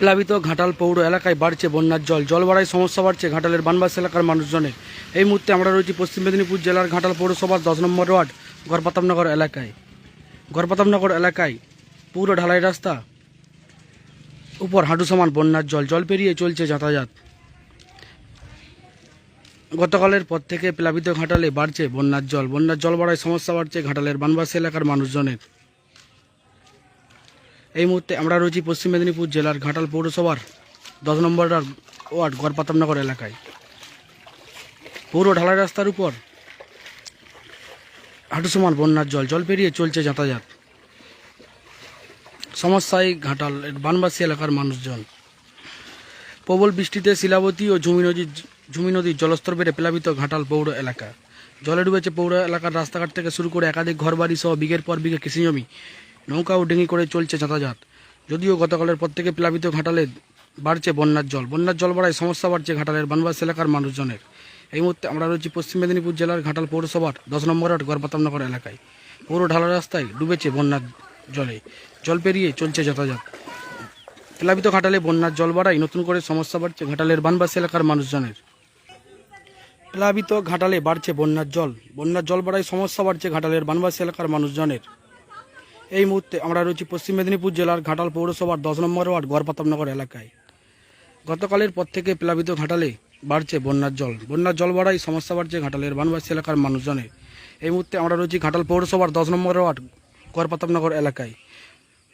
প্লাবিত ঘাটাল পৌর এলাকায় বাড়ছে বন্যার জল। জল বাড়ায় সমস্যা বাড়ছে ঘাটালের বানবাস এলাকার মানুষজনের। এই মুহূর্তে আমরা রয়েছি পশ্চিম মেদিনীপুর জেলার ঘাটাল পৌরসভার দশ নম্বর ওয়ার্ড, গড়পাতামনগর এলাকায়। গড়পাতামনগর এলাকায় পুরো ঢালাই রাস্তা উপর হাঁটু সমান বন্যার জল। জল পেরিয়ে চলছে যাতায়াত। গতকালের পর থেকে প্লাবিত ঘাটালে বাড়ছে বন্যার জল। বন্যার জল বাড়ায় সমস্যা বাড়ছে ঘাটালের বানবাসী এলাকার মানুষজনের। এই মুহূর্তে আমরা রয়েছি পশ্চিম মেদিনীপুর জেলার ঘাটাল পৌরসভার দশ নম্বর ওয়ার্ড গড়পাতামনগর এলাকায়। পৌর ঢালাই রাস্তার উপর হাঁটু সমান বন্যার জল জল পেরিয়ে চলছে যাতায়াত। সমস্যায় ঘাটাল বানবাসী এলাকার মানুষজন। প্রবল বৃষ্টিতে শিলাবতী ও ঝুমি নদীর ঝুমি নদীর জলস্তর বেড়ে প্লাবিত ঘাটাল পৌর এলাকা। জলে ডুবেছে পৌর এলাকার রাস্তাঘাট থেকে শুরু করে একাধিক ঘরবাড়ি সহ বিঘের পর বিঘে কৃষিজমি। নৌকা ও ডিঙি করে চলছে যাতায়াত। যদিও গতকালের পর থেকে প্লাবিত ঘাটালে বাড়ছে বন্যার জল। বন্যার জল বাড়ায় সমস্যা বাড়ছে ঘাটালের বানবাস এলাকার মানুষজনের। এই মুহূর্তে আমরা রয়েছি পশ্চিম মেদিনীপুর জেলার ঘাটাল পৌরসভার দশ নম্বর ওয়ার্ড গড়পাতামনগর এলাকায়। পৌর ঢালা রাস্তায় ডুবেছে বন্যার জলে। জল পেরিয়ে চলছে যাতায়াত। প্লাবিত ঘাটালে বন্যার জল বাড়ায় নতুন করে সমস্যা বাড়ছে ঘাটালের বানবাস এলাকার মানুষজনের। প্লাবিত ঘাটালে বাড়ছে বন্যার জল। বন্যার জল বাড়ায় সমস্যা বাড়ছে ঘাটালের বানবাস এলাকার মানুষজনের। এই মুহূর্তে আমরা রয়েছি পশ্চিম মেদিনীপুর জেলার ঘাটাল পৌরসভার দশ নম্বর ওয়ার্ড গড়পাতামনগর এলাকায়। গতকালের পর থেকে প্লাবিত ঘাটালে বাড়ছে বন্যার জল। বন্যার জল বাড়ায় সমস্যা বাড়ছে ঘাটালের বানবাসী এলাকার মানুষজনের। এই মুহূর্তে আমরা রয়েছি ঘাটাল পৌরসভার দশ নম্বর ওয়ার্ড গড়পাতামনগর এলাকায়।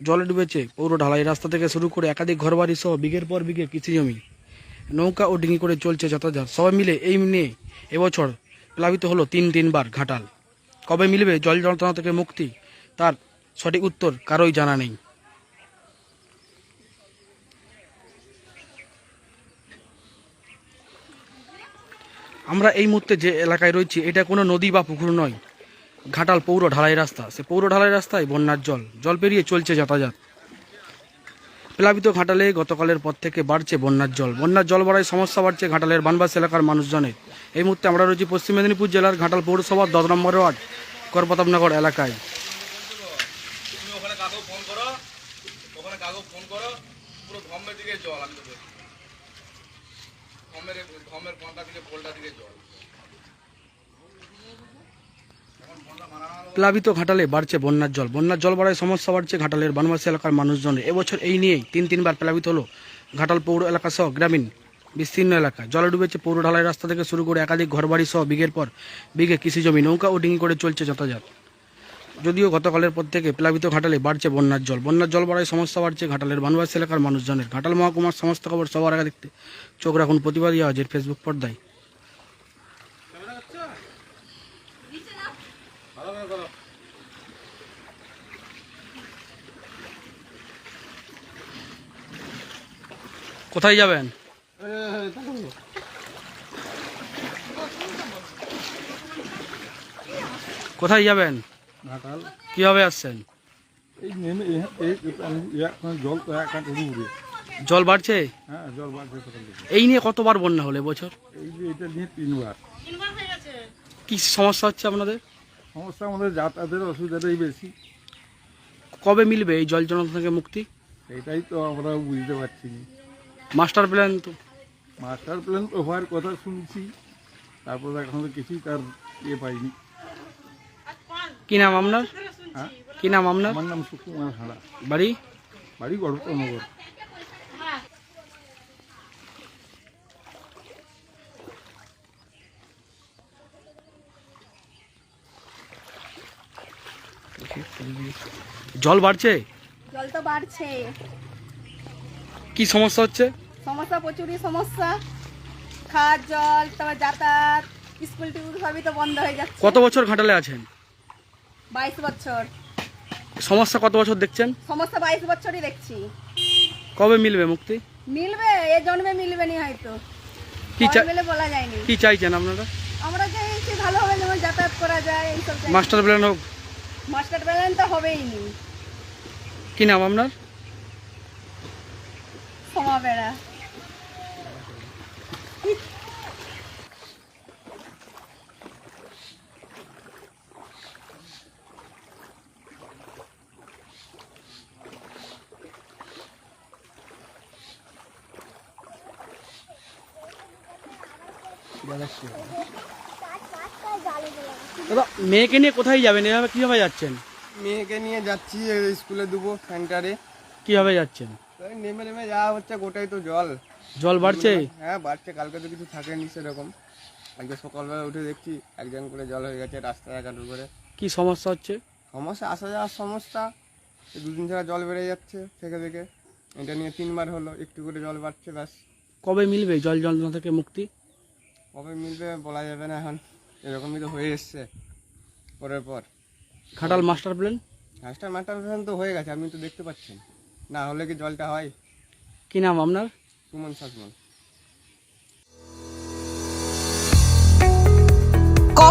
জলে ডুবেছে পৌর ঢালাই রাস্তা থেকে শুরু করে একাধিক ঘরবাড়ি সহ বিঘের পর বিঘে কৃষি জমি। নৌকা ও ডিঙি করে চলছে যাতায়াত সবাই মিলে এই নিয়ে এবছর প্লাবিত হলো তিন তিনবার ঘাটাল। কবে মিলবে জল যন্ত্রণা থেকে মুক্তি? তার সঠিক উত্তর কারোই জানা নেই। আমরা এই মুহূর্তে যে এলাকায় রয়েছি, এটা কোনো নদী বা পুকুর নয়। ঘাটাল পৌর ঢালাই রাস্তা। সে পৌর ঢালাই রাস্তায় বন্যার জল। জল পেরিয়ে চলছে যাতায়াত। প্লাবিত ঘাটালে গতকালের পর থেকে বাড়ছে বন্যার জল। বন্যার জল বাড়ায় সমস্যা বাড়ছে ঘাটালের বানবাস এলাকার মানুষজনের। এই মুহূর্তে আমরা রয়েছি পশ্চিম মেদিনীপুর জেলার ঘাটাল পৌরসভার দশ নম্বর ওয়ার্ড করপতাবনগর এলাকায়। ফোন করো, পুরো ধমের দিকে জল, আমি তো ধমের ধমের দিকে জল। প্লাবিত ঘাটালে বাড়ছে বন্যার জল। বন্যার জল বাড়ায় সমস্যা বাড়ছে ঘাটালের বানবাসী এলাকার মানুষজনের এবছর এই নিয়েই তিন, তিনবার প্লাবিত হলো। ঘাটাল পৌর এলাকা সহ গ্রামীণ, বিস্তীর্ণ এলাকা। জলে ডুবেছে পৌর ঢালাই রাস্তা থেকে শুরু করে একাধিক ঘরবাড়ি সহ বিঘের পর বিঘে কৃষি জমি, নৌকা ও ডিঙি করে চলছে যাতায়াত। যদিও গতকালের পর থেকে প্লাবিত ঘাটালে বাড়ছে বন্যার জল। বন্যার জল বাড়ায় সমস্যা বাড়ছে ঘাটালের বানবাসী এলাকার মানুষজনের। ঘাটাল মহকুমার সমস্ত খবর সবার আগে দেখতে। চোখ রাখুন প্রতিবাদী আওয়াজের ফেসবুক পর্দায়। কোথায় যাবেন? কোথায় যাবেন? ঘাটাল কীভাবে আসছেন? এই নেমে জল তো জল বাড়ছে? হ্যাঁ জল বাড়ছে এই নিয়ে কতবার বন্যা হলে বছর এই যে এটা নিয়ে তিনবার। কি সমস্যা হচ্ছে আপনাদের? সমস্যা আমাদের যাতায়াতের অসুবিধাটাই বেশি। কবে মিলবে এই জল যন্ত্রণা থেকে মুক্তি? এটাই তো আমরা বুঝতে পারছি না। মাস্টার প্ল্যান তো। মাস্টার প্ল্যান ওভার কথা শুনছি। তারপর এখন তো কিছুই তার ইয়ে পাইনি। কি নাম আপনার? হ্যাঁ কি নাম আপনার? আমার নাম সুকুমার হাঁড়া। বাড়ি? বাড়ি গড়পনগর জল বাড়ছে? জল তো বাড়ছে। কি সমস্যা হচ্ছে? সমস্যা প্রচুরই সমস্যা। খাওয়ার জল তারপর যাতায়াত স্কুল টিউল সবই তো বন্ধ হয়ে যাচ্ছে। কত বছর ঘাটালে আছেন? বাইশ বছর। সমস্যা কত বছর দেখছেন? সমস্যা বাইশ বছরই দেখছি। কবে মিলবে মুক্তি? মিলবে এ জন্মে মিলবে নি হয়তো। কি মিলে বলা যায়নি। কি চাইছেন আপনারা? আমরা চাইছি ভালোভাবে যেমন যাতায়াত করা যায় এইসব মাস্টার প্ল্যান হোক। মাস্টার প্ল্যান তো হবেই নি। কি নাম আপনার? সমাবেড়া দাদা মেয়েকে নিয়ে কোথায় যাবেন? এভাবে কীভাবে যাচ্ছেন? মেয়েকে নিয়ে যাচ্ছি স্কুলে দেবো সেন্টারে। কীভাবে যাচ্ছেন? নেমে নেমে যাওয়া হচ্ছে গোটাই তো জল। জল বাড়ছে? হ্যাঁ বাড়ছে কালকে তো কিছু থাকেনি সেরকম। আজকে সকালবেলা উঠে দেখছি একজন করে জল হয়ে গেছে রাস্তায় একাটু করে। কি সমস্যা হচ্ছে? সমস্যা আসা যাওয়ার সমস্যা। দুদিন ছাড়া জল বেড়ে যাচ্ছে থেকে থেকে। এটা নিয়ে তিনবার হলো একটু করে জল বাড়ছে ব্যাস। কবে মিলবে জল যন্ত্রণা থেকে মুক্তি? কবে মিলবে বলা যাবে না এখন। এরকমই তো হয়ে এসছে পরের পর। খাটাল master plan master master plan তো হয়ে গেছে আপনি তো দেখতে পাচ্ছেন। না হলে কি জলটা হয়? কি নাম আপনার? সুমন শাসমন